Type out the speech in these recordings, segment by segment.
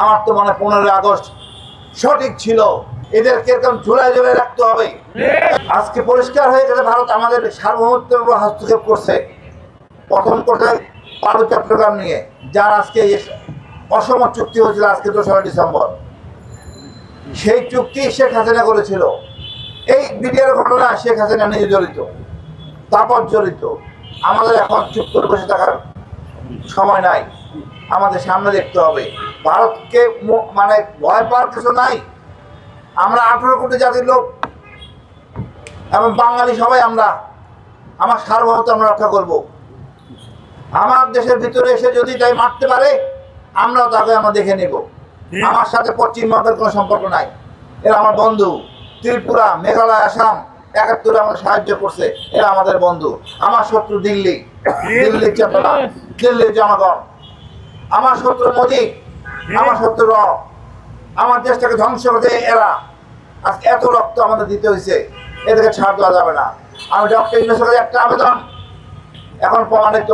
আমার তো মনে পনেরোই আগস্ট সঠিক ছিল। এদের কীরকম ঝুলায় ঝুলায় রাখতে হবে। আজকে পরিষ্কার হয়ে গেলে ভারত আমাদের সার্বভৌমত্বের উপর হস্তক্ষেপ করছে। প্রথম করছে পারু চট্টগ্রাম নিয়ে, যার আজকে অসম চুক্তি হয়েছিল, আজকে দোসরা ডিসেম্বর। সেই চুক্তি শেখ হাসিনা করেছিল। এই বিডিআর ঘটনা শেখ হাসিনা নিজে জড়িত, তারপর জড়িত। আমাদের এখন চুপ করে বসে থাকার সময় নাই। আমাদের সামনে দেখতে হবে। ভারতকে মানে ভয় পাওয়ার কিছু নাই। আমরা আঠেরো কোটি জাতির লোক এবং বাঙালি সবাই আমরা। আমার সার্বভৌমত্ব আমরা রক্ষা করব। আমার দেশের ভিতরে এসে যদি তাই মারতে পারে আমরাও তাকে আমরা দেখে নেব। আমার সাথে পশ্চিমবঙ্গের কোনো সম্পর্ক নাই। এরা আমার বন্ধু। ত্রিপুরা মেঘালয় আসাম একাত্তরে আমাদের সাহায্য করছে। এরা আমাদের বন্ধু। আমার শত্রু দিল্লি। দিল্লির চেতনা। দিল্লির জনগণ। আমার শত্রু মোদী আমার শত্রু র আমার দেশটাকে ধ্বংস করতে এরা। আজকে এত রক্ত আমাদের দিতে হয়েছে এদেরকে ছাড় দেওয়া যাবে না। আমি ডক্টর ইউনুসের একটা আবেদন। এখন প্রমাণিত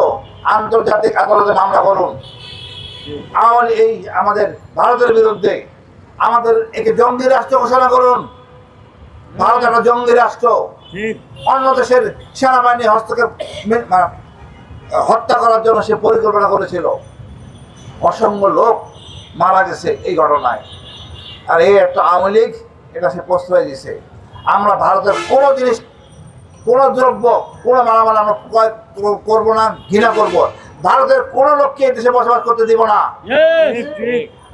আন্তর্জাতিক আদালতে মামলা করুন। আমার এই আমাদের ভারতের বিরুদ্ধে আমাদের একে জঙ্গি রাষ্ট্র ঘোষণা করুন। ভারত একটা জঙ্গি রাষ্ট্র। অন্য দেশের সেনাবাহিনী হস্তক্ষেপ হত্যা করার জন্য সে পরিকল্পনা করেছিল। অসংখ্য লোক মারা গেছে এই ঘটনায়। আর এই একটা আওয়ামী লীগ এটা সে প্রশ্রয় দিছে। আমরা ভারতের কোনো জিনিস কোনো দ্রব্য কোনো মালামাল আমরা ক্রয় করব না ঘৃণা করব। ভারতের কোনো লোককে দেশে বসবাস করতে দিব না।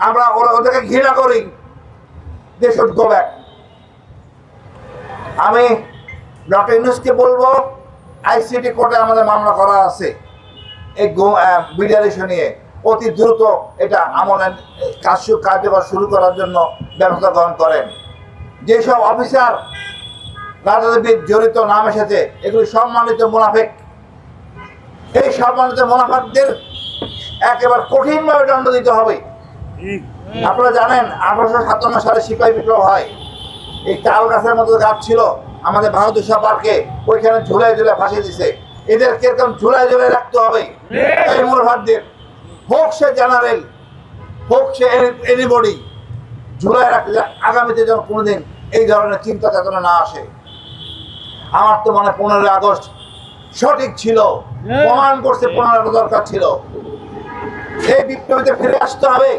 আমরা ওরা ওদেরকে ঘৃণা করি। দে শুড গো ব্যাক আমি ডক্টর ইউনুসকে বলব আইসিটি কোর্টে আমাদের মামলা করা আছে। এই বিডিআর ইস্যু নিয়ে। অতি দ্রুত এটা আমলের কাজ কার্যকর শুরু করার জন্য ব্যবস্থা গ্রহণ করেন। যেসব অফিসার রাজনীতিবিদ জড়িত নাম এসেছে এগুলি সম্মানিত মুনাফেক। এই সম্মানিত মুনাফাকদের একেবারে কঠিনভাবে দণ্ড দিতে হবে। আপনারা জানেন আঠারোশো সাতান্ন সালে সিপাহী বিপ্লব হয়। এই তাল গাছের মতো গাছ ছিল আমাদের ভারতীয় পার্কে ওইখানে ঝুলাই ঝুলে ফাঁসিয়ে দিছে। এদের কীরকম ঝুলাই ঝুলে রাখতে হবে। এই মুরভারদের হোক সে জেনারেল হোক সে এনিবডি ঝুলাই রাখতে আগামীতে যেন কোনোদিন এই ধরনের চিন্তা চেতনা না আসে। আমার তো মনে পনেরোই আগস্ট সঠিক ছিল প্রমাণ করছে পনেরো দরকার ছিল। এই বিপ্লবীতে ফিরে আসতে হবে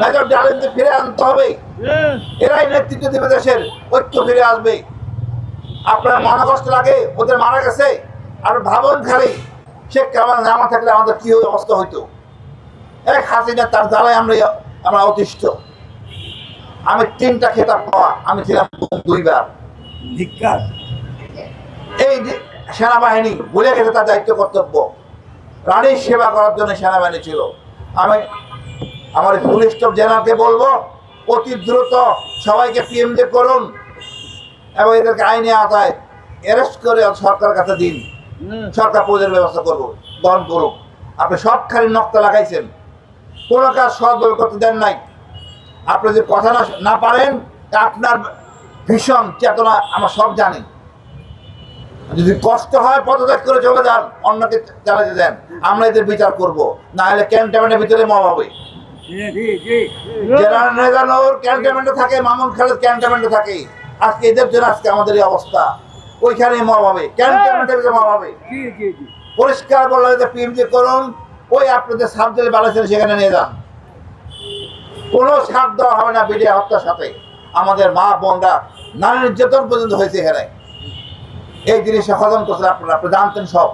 মেজর ডালিমকে ফিরে আনতে হবে। এরাই নেতৃত্ব দেবে দেশের ঐক্য ফিরে আসবে। আপনার মনে কষ্ট লাগে ওদের মারা গেছে আর ভাবুন খালি শেখ কামাল জামা থাকলে আমাদের কি অবস্থা হইতো? এক হাসিনা তার দ্বারাই আমরা আমরা অতিষ্ঠ। আমি তিনটা খেতাব পাওয়া আমি ছিলাম দুইবার। এই যে সেনাবাহিনী ভুলে গেছে তার দায়িত্ব কর্তব্য। রানীর সেবা করার জন্য সেনাবাহিনী ছিল। আমি আমার পুলিশ স্টাফ জেনারেলকে বলব অতি দ্রুত সবাইকে পিএমডি করুন এবং এদেরকে আইনে আওতায় অ্যারেস্ট করে সরকারের কাছে দিন। সরকার পদের ব্যবস্থা করব গ্রহণ করুক। আপনি সব খালি নক্তা লাগাইছেন। কোনো কাজ সহজভাবে করতে দেন নাই। আপনি যদি কথা না না পারেন আপনার ভীষণ চেতনা আমরা সব জানি। যদি কষ্ট হয় পদত্যাগ করে চলে যান অন্যকে চালাতে দেন। আমরা এদের বিচার করব। না হলে ক্যান্টনমেন্টের ভিতরে মব হবে। নেজানোর ক্যান্টনমেন্টে থাকে মামুন খালেদ ক্যান্টনমেন্টে থাকে। আজকে এদের জন্য আজকে আমাদের এই অবস্থা। ওইখানে মব হবে। ক্যান্টনমেন্টের ভিতরে মব হবে। পরিষ্কার বলা হয়েছে পিএমজি করুন। ওই আপনাদের সাপ জেলে বালাইছেন সেখানে নিয়ে যান। কোনো সাপ দেওয়া হবে না বিডিয়া হত্যার সাথে। আমাদের মা বোনরা নারী নির্যাতন পর্যন্ত হয়েছে এখানে। এই জিনিসটা হজম করছেন আপনারা, আপনি জানতেন সব।